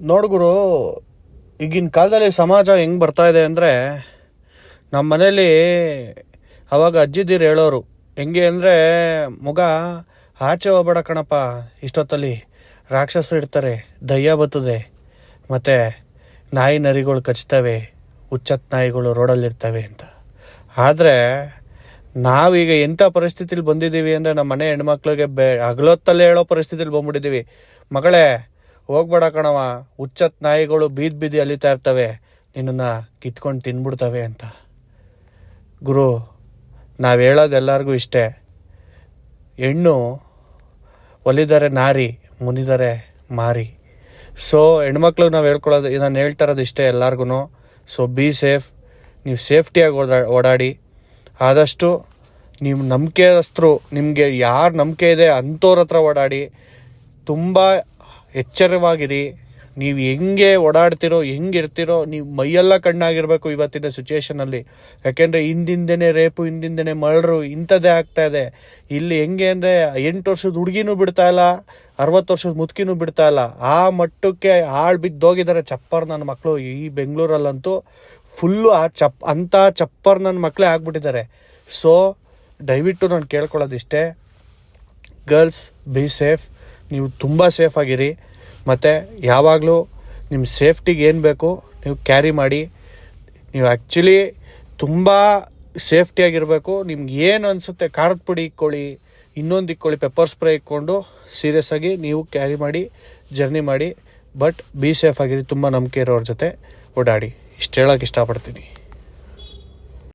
ನೋಡ್ಗುರು ಈಗಿನ ಕಾಲದಲ್ಲಿ ಸಮಾಜ ಹೆಂಗೆ ಬರ್ತಾ ಇದೆ ಅಂದರೆ ನಮ್ಮ ಮನೇಲಿ ಅವಾಗ ಅಜ್ಜಿದಿರು ಹೇಳೋರು, ಹೆಂಗೆ ಅಂದರೆ ಮಗ, ಆಚೆ ಹೋಗ್ಬೇಡ ಕಣಪ್ಪ, ಇಷ್ಟೊತ್ತಲ್ಲಿ ರಾಕ್ಷಸರು ಇರ್ತಾರೆ, ದಯ್ಯ ಬತ್ತದೆ ಮತ್ತು ನಾಯಿ ನರಿಗಳು ಕಚ್ತವೆ, ಹುಚ್ಚತ್ ನಾಯಿಗಳು ರೋಡಲ್ಲಿರ್ತವೆ ಅಂತ. ಆದರೆ, ನಾವೀಗ ಎಂಥ ಪರಿಸ್ಥಿತಿಲಿ ಬಂದಿದ್ದೀವಿ ಅಂದರೆ ನಮ್ಮ ಮನೆ ಹೆಣ್ಮಕ್ಳಿಗೆ ಬೆ, ಹಗಲೊತ್ತಲ್ಲೇ ಹೇಳೋ ಪರಿಸ್ಥಿತಿಲಿ ಬಂದ್ಬಿಟ್ಟಿದ್ದೀವಿ. ಮಗಳೇ ಹೋಗ್ಬೇಡ ಕಣವ ಹುಚ್ಚತ್ ನಾಯಿಗಳು ಬೀದ್ ಬೀದಿ ಅಲಿತಾ ಇರ್ತವೆ. ನಿನ್ನನ್ನು ಕಿತ್ಕೊಂಡು ತಿನ್ಬಿಡ್ತವೆ ಅಂತ. ಗುರು, ನಾವು ಹೇಳೋದು ಎಲ್ಲರಿಗೂ ಇಷ್ಟೇ. ಹೆಣ್ಣು ಒಲಿದರೆ ನಾರಿ, ಮುನಿದರೆ ಮಾರಿ. ಸೊ ಹೆಣ್ಮಕ್ಳು ನಾವು ಹೇಳ್ಕೊಳ್ಳೋದು ನಾನು ಹೇಳ್ತಾ ಇರೋದು ಇಷ್ಟೇ ಎಲ್ಲರಿಗೂ ಸೊ ಬಿ ಸೇಫ್ ನೀವು ಸೇಫ್ಟಿಯಾಗಿ ಓಡಾ, ಓಡಾಡಿ. ಆದಷ್ಟು ನೀವು ನಂಬಿಕೆಯಸ್ತರು, ನಿಮಗೆ ಯಾರು ನಂಬಿಕೆ ಇದೆ ಅಂಥವ್ರ ಹತ್ರ ಓಡಾಡಿ. ತುಂಬ ಎಚ್ಚರವಾಗಿರಿ. ನೀವು ಹೆಂಗೆ ಓಡಾಡ್ತಿರೋ ಹೆಂಗಿರ್ತಿರೋ ನೀವು ಮೈಯೆಲ್ಲ ಕಣ್ಣಾಗಿರ್ಬೇಕು ಇವತ್ತಿನ ಸಿಚುವೇಶನಲ್ಲಿ ಯಾಕೆಂದರೆ ಹಿಂದಿಂದನೇ ರೇಪು, ಹಿಂದಿಂದನೇ ಮರ್ಡ್ರು ಇಂಥದ್ದೇ ಆಗ್ತಾ ಇದೆ. ಇಲ್ಲಿ ಹೆಂಗೆ ಅಂದರೆ ಎಂಟು ವರ್ಷದ ಹುಡುಗಿನೂ ಬಿಡ್ತಾ ಇಲ್ಲ, ಅರವತ್ತು ವರ್ಷದ ಮುದುಕಿನೂ ಬಿಡ್ತಾ ಇಲ್ಲ. ಆ ಮಟ್ಟಕ್ಕೆ ಆಳು ಬಿದ್ದೋಗಿದ್ದಾರೆ ಚಪ್ಪರ್ ನನ್ನ ಮಕ್ಕಳು ಈ ಬೆಂಗಳೂರಲ್ಲಂತೂ. ಫುಲ್ಲು ಆ ಚಪ್ ಅಂಥ ಚಪ್ಪರ್ ನನ್ನ ಮಕ್ಕಳೇ ಆಗ್ಬಿಟ್ಟಿದ್ದಾರೆ. ಸೊ ದಯವಿಟ್ಟು ನಾನು ಕೇಳ್ಕೊಳ್ಳೋದಿಷ್ಟೇ. ಗರ್ಲ್ಸ್ ಬಿ ಸೇಫ್ ನೀವು ತುಂಬ ಸೇಫಾಗಿರಿ ಮತ್ತು ಯಾವಾಗಲೂ ನಿಮ್ಮ ಸೇಫ್ಟಿಗೆ ಏನು ಬೇಕು ನೀವು ಕ್ಯಾರಿ ಮಾಡಿ. ನೀವು ಆ್ಯಕ್ಚುಲಿ ತುಂಬ ಸೇಫ್ಟಿಯಾಗಿರಬೇಕು ನಿಮ್ಗೆ ಏನು ಅನಿಸುತ್ತೆ ಖಾರದ ಪುಡಿ ಇಕ್ಕೊಳ್ಳಿ, ಇನ್ನೊಂದು ಇಕ್ಕೊಳ್ಳಿ ಪೆಪ್ಪರ್ ಸ್ಪ್ರೇ ಇಕ್ಕೊಂಡು ಸೀರಿಯಸ್ ಆಗಿ ನೀವು ಕ್ಯಾರಿ ಮಾಡಿ ಜರ್ನಿ ಮಾಡಿ. ಬಟ್ ಬಿ ಸೇಫ್ ಆಗಿರಿ, ತುಂಬ ನಂಬಿಕೆ ಇರೋರ ಜೊತೆ ಓಡಾಡಿ. ಇಷ್ಟು ಹೇಳೋಕೆ ಇಷ್ಟಪಡ್ತೀನಿ.